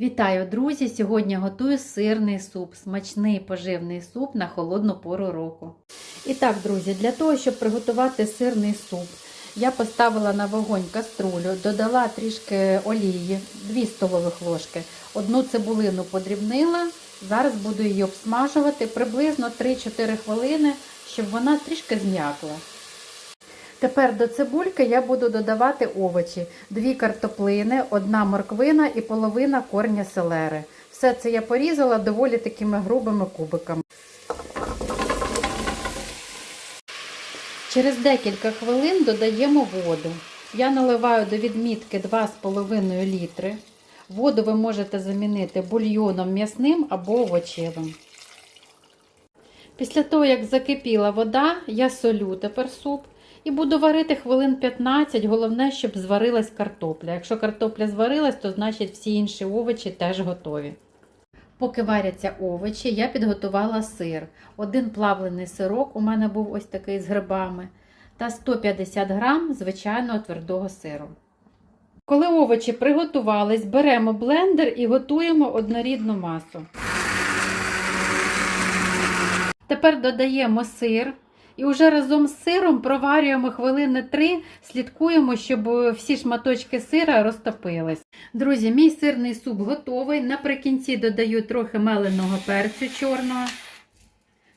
Вітаю, друзі! Сьогодні готую сирний суп, смачний поживний суп на холодну пору року. І так, друзі, для того, щоб приготувати сирний суп, я поставила на вогонь каструлю, додала трішки олії, 2 столових ложки. Одну цибулину подрібнила. Зараз буду її обсмажувати приблизно 3-4 хвилини, щоб вона трішки зм'якла. Тепер до цибульки я буду додавати овочі: дві картоплини, одна морквина і половина корня селери. Все це я порізала доволі такими грубими кубиками. Через декілька хвилин додаємо воду. Я наливаю до відмітки 2,5 літри. Воду ви можете замінити бульйоном м'ясним або овочевим. Після того, як закипіла вода, я солю тепер суп. І буду варити хвилин 15. Головне, щоб зварилась картопля. Якщо картопля зварилась, то значить всі інші овочі теж готові. Поки варяться овочі, я підготувала сир. Один плавлений сирок у мене був ось такий з грибами. Та 150 грам звичайного твердого сиру. Коли овочі приготувались, беремо блендер і готуємо однорідну масу. Тепер додаємо сир. І вже разом з сиром проварюємо хвилини 3, слідкуємо, щоб всі шматочки сира розтопились. Друзі, мій сирний суп готовий. Наприкінці додаю трохи меленого перцю чорного.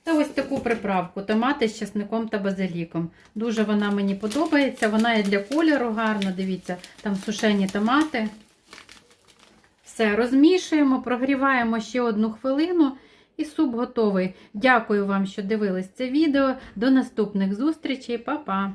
Та ось таку приправку томати з чесником та базиліком. Дуже вона мені подобається. Вона і для кольору гарна. Дивіться, там сушені томати. Все, розмішуємо, прогріваємо ще одну хвилину. І суп готовий. Дякую вам, що дивились це відео. До наступних зустрічей, Па-па!